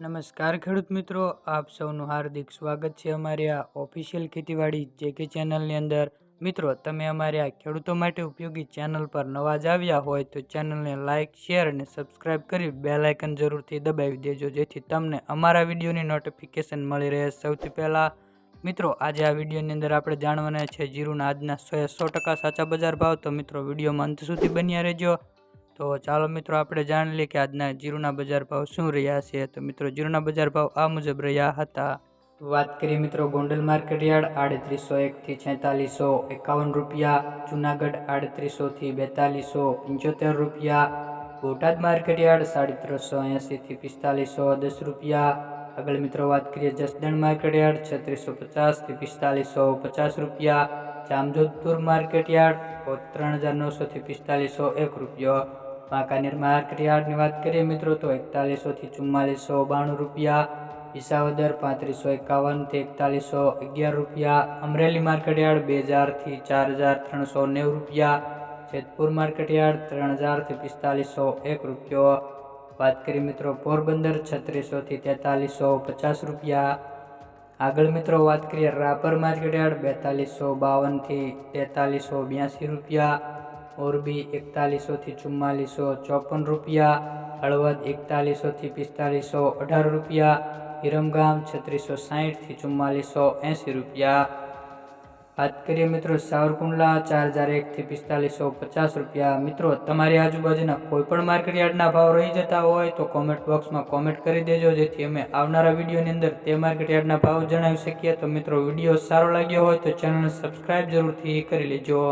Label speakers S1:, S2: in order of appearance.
S1: નમસ્કાર ખેડૂત મિત્રો, આપ સૌનું હાર્દિક સ્વાગત છે અમારી આ ઓફિશિયલ ખેતીવાડી જે કે ચેનલની અંદર. મિત્રો, તમે અમારી આ ખેડૂતો માટે ઉપયોગી ચેનલ પર નવા જ આવ્યા હોય તો ચેનલને લાઇક શેર અને સબસ્ક્રાઇબ કરી બે આઇકન જરૂરથી દબાવી દેજો, જેથી તમને અમારા વિડીયોની નોટિફિકેશન મળી રહે સૌથી પહેલાં. મિત્રો, આજે આ વિડીયોની અંદર આપણે જાણવાના છે જીરુના આજના સો સો ટકા સાચા બજાર ભાવ. તો મિત્રો, વિડીયોમાં અંત સુધી બન્યા રહેજો. તો ચાલો મિત્રો, આપણે જાણી લઈએ કે આજના જીરુના બજાર ભાવ શું રહ્યા છે. તો મિત્રો, જીરુના બજાર ભાવ આ મુજબ રહ્યા હતા. વાત કરીએ મિત્રો, ગોંડલ માર્કેટ યાર્ડ આડત્રીસો એકથી છેતાલીસો, એકાવન રૂપિયા, જુનાગઢ આડત્રીસોથી બેતાલીસો, પંચોતેર રૂપિયા, બોટાદ માર્કેટ યાર્ડ સાડી ત્રણસો એંસીથી પિસ્તાલીસો દસ રૂપિયા. આગળ મિત્રો, વાત કરીએ જસદણ માર્કેટ યાર્ડ છત્રીસો પચાસથી પિસ્તાલીસો પચાસ રૂપિયા. જામજોધપુર માર્કેટ યાર્ડ ત્રણ હજાર નવસોથી પિસ્તાલીસો એક રૂપિયો. વાંકાનેર માર્કેટ વાત કરીએ મિત્રો, તો એકતાલીસોથી ચુમ્માલીસો બાણું રૂપિયા વિસાવદર પાંત્રીસો એકાવનથી એકતાલીસો અગિયાર રૂપિયા, અમરેલી માર્કેટયાર્ડ બે હજારથી ચાર હજાર ત્રણસો નેવું રૂપિયા, જેતપુર માર્કેટયાર્ડ ત્રણ હજારથી પિસ્તાલીસો એક રૂપિયો. વાત કરીએ મિત્રો, પોરબંદર છત્રીસોથી તેતાલીસો પચાસ રૂપિયા. આગળ મિત્રો વાત કરીએ રાપર માર્કેટયાર્ડ બેતાલીસો બાવનથી તેતાલીસો બ્યાસી રૂપિયા. મોરબી એકતાલીસોથી ચુમ્માલીસો ચોપન રૂપિયા, હળવદ એકતાલીસોથી પિસ્તાલીસો અઢાર રૂપિયા વિરમગામ છત્રીસો સાહીઠથી ચુમ્માલીસો એંસી રૂપિયા. વાત કરીએ મિત્રો સાવરકુંડલા ચાર હજાર એકથી પિસ્તાલીસો પચાસ રૂપિયા. મિત્રો, તમારી આજુબાજુના કોઈ પણ માર્કેટ ભાવ રહી જતા હોય તો કોમેન્ટ બોક્સમાં કોમેન્ટ કરી દેજો, જેથી અમે આવનારા વિડીયોની અંદર તે માર્કેટયાર્ડના ભાવ જણાવી શકીએ. તો મિત્રો, વીડિયો સારો લાગ્યો હોય તો ચેનલને સબસ્ક્રાઈબ જરૂરથી કરી લેજો.